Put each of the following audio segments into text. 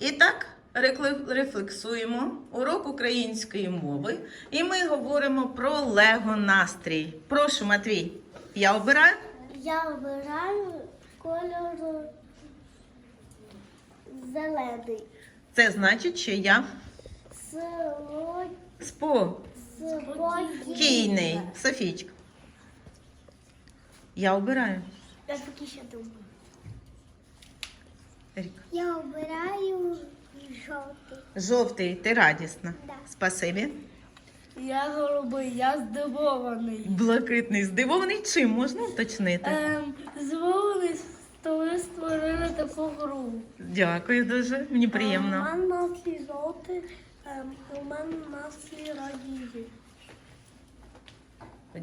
І так рефлексуємо урок української мови, і ми говоримо про Лего настрій. Прошу, Матвій, я обираю. Я обираю кольору зелений. Це значить, що я Спокійний. спокійний. Софійчка. Я обираю. Я поки ще думаю. Еріка. Я обираю жовтий. Жовтий, ти радісна. Да. Спасибі. Я голубий, я здивований. Блакитний, здивований чим можна уточнити? Ем, здивований, що ви створили таку гру. Дякую дуже, мені приємно. У мене настрій жовтий, ем, у мене настрій радіє.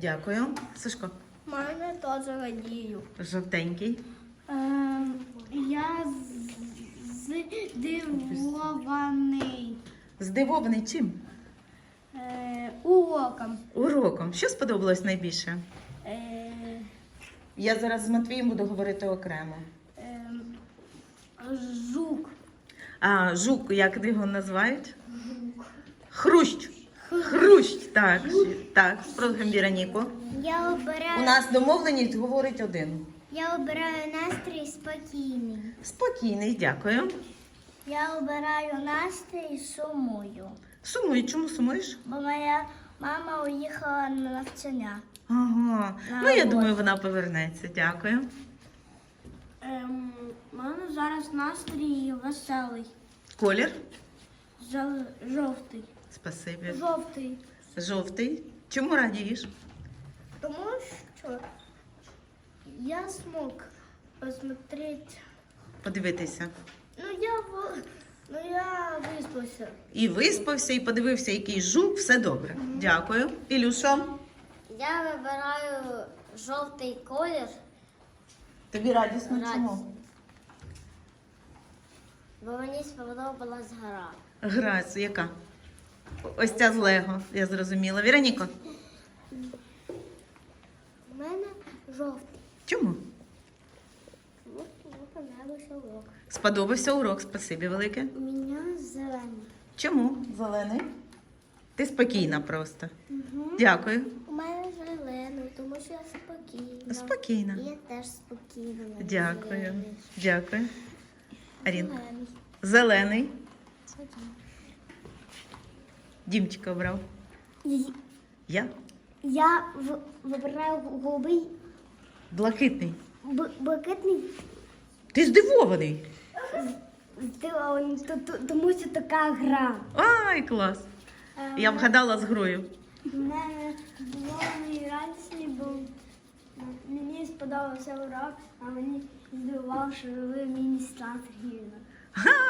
Дякую. Сашко, У мене теж радію. жовтенький. Ем, я здивований Здивований чим? е, уроком. Уроком. Що сподобалось найбільше? Е, Я зараз з Матвієм буду говорити окремо. ем, жук. А жук, як його називають? Хрущ. Хрущ, так. Так, про Вероніку. Я У нас домовленість говорить один. Я обираю настрій спокійний. Спокійний, дякую. Я обираю настрій сумую. Сумуй, чому сумуєш? Бо моя мама уїхала на навчання. Ага. На Ну, я роботу. думаю, вона повернеться. Дякую. Ем, у мене зараз настрій веселий. Колір? Жо- жовтий. Спасибі. Жовтий. Жовтий. Чому радієш? Тому що я смог посмотреть. Подивитися. Ну я ну я виспався. І виспався, і подивився, який жук, все добре. Дякую. Ілюша, Я вибираю жовтий колір, тобі радісно Радісно. чому? бо мені сподобалась гра. Гра, яка? Ось ця з Лего, я зрозуміла. Віроніко, У мене жовтий. чому? Тому що мені понравився урок. Сподобався урок, спасибі велике. У мене зелений. Чому? Зелений. Ти спокійна просто. Дякую. У мене зелений, тому що я спокійна. Спокійна. І я теж спокійна. Дякую. Дякую. Арін. Зелений. Зелений. Дімчика обрав. Я? Я в- вибираю голубий, Блакитний. б- блакитний, Ти здивований. Тому що така гра. Ай, клас. Я вгадала з грою. У мене здивований радісний був. Мені сподобався урок, а мені здивував, що ви міністра Сергіївна.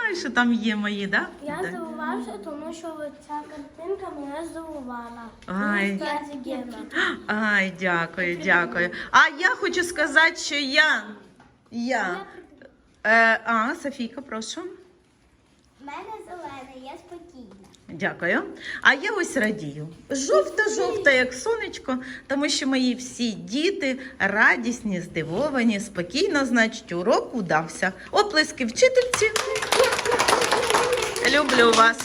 Ай, що там є мої, да? Я Так. здивувався, тому що ця картинка мене здивувала. Ай. Ай, дякую, дякую. А я хочу сказати, що я. Я. Е, а, Софійка, прошу. У мене зелена, я спокійна. Дякую. А я ось радію. Жовта-жовта, як сонечко, тому що мої всі діти радісні, здивовані, спокійно, значить, урок удався. Оплески вчительці. Люблю вас.